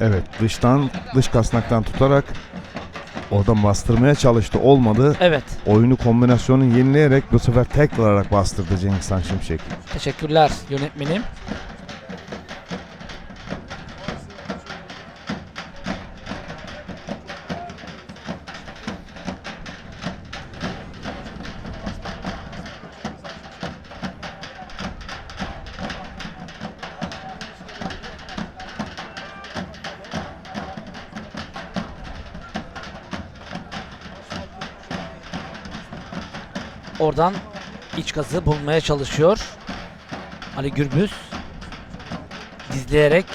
Evet dıştan dış kasnaktan tutarak oradan bastırmaya çalıştı olmadı. Evet. Oyunu kombinasyonu yenileyerek bu sefer tek olarak bastırdı Cengiz Şimşek. Teşekkürler yönetmenim. Oradan iç gazı bulmaya çalışıyor. Ali Gürbüz dizleyerek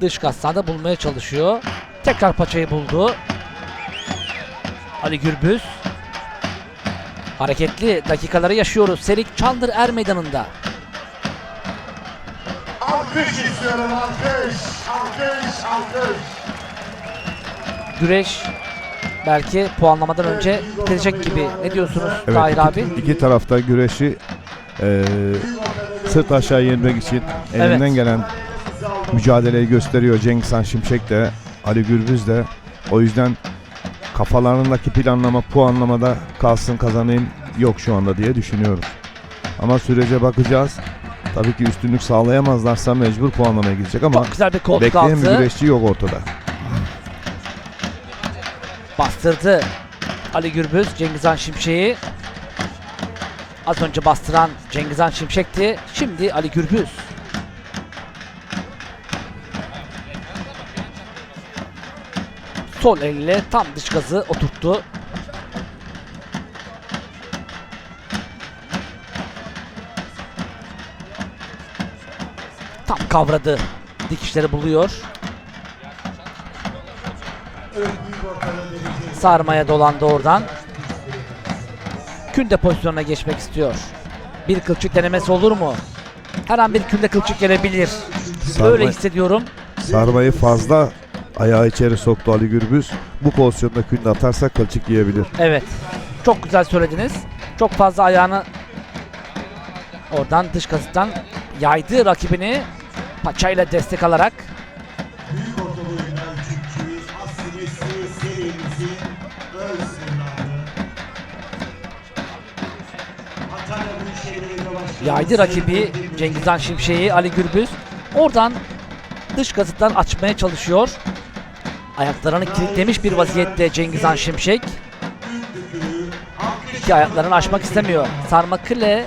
dış kasada bulmaya çalışıyor. Tekrar paçayı buldu. Ali Gürbüz hareketli dakikaları yaşıyoruz. Serik Çandır Er Meydanı'nda. Alkış istiyorum alkış. Alkış, alkış. Güreş belki puanlamadan önce bitecek gibi. Ne diyorsunuz Tahir iki, abi? iki tarafta güreşi eee sırt aşağı yenmek için elinden Evet. gelen mücadeleyi gösteriyor Cengiz Han Şimşek de Ali Gürbüz de. O yüzden kafalarındaki planlama puanlamada kalsın kazanayım yok şu anda diye düşünüyorum. Ama sürece bakacağız. Tabii ki üstünlük sağlayamazlarsa mecbur puanlamaya gidecek ama Çok güzel bir bekleyen bir güreşçi yok ortada. Bastırdı Ali Gürbüz Cengizhan Şimşek'i. Az önce bastıran Cengizhan Şimşek'ti. Şimdi Ali Gürbüz. Sol elle tam dış gazı oturttu. Tam kavradı. Dikişleri buluyor. Sarmaya dolandı oradan. Künde pozisyonuna geçmek istiyor. Bir kılçık denemesi olur mu? Her an bir künde kılçık gelebilir. Sarma- hissediyorum. Sarmayı fazla ayağı içeri soktu Ali Gürbüz. Bu pozisyonda künde atarsa kılçık yiyebilir. Evet. Çok güzel söylediniz. Çok fazla ayağını oradan dış kasıttan yaydı rakibini paçayla destek alarak. Yaydı rakibi Cengizhan Şimşek'i Ali Gürbüz. Oradan dış kasıttan açmaya çalışıyor. Ayaklarını kilitlemiş bir vaziyette Cengizhan Şimşek. İki ayaklarını açmak istemiyor. Sarma kile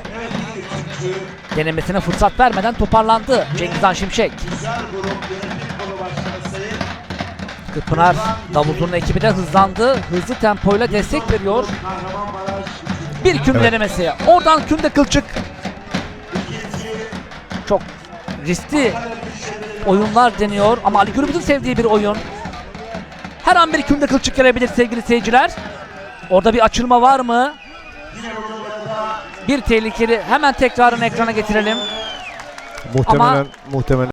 denemesine fırsat vermeden toparlandı Cengizhan Şimşek. Kırpınar Davut'un ekibi de hızlandı. Hızlı tempoyla destek veriyor. Bir küm denemesi. Oradan kümde kılçık. Çok riskli oyunlar deniyor ama Ali Gürbüz'ün sevdiği bir oyun. Her an bir kümde kılçık gelebilir sevgili seyirciler. Orada bir açılma var mı? Bir tehlikeli. Hemen tekrarını ekrana getirelim. Muhtemelen muhtemelen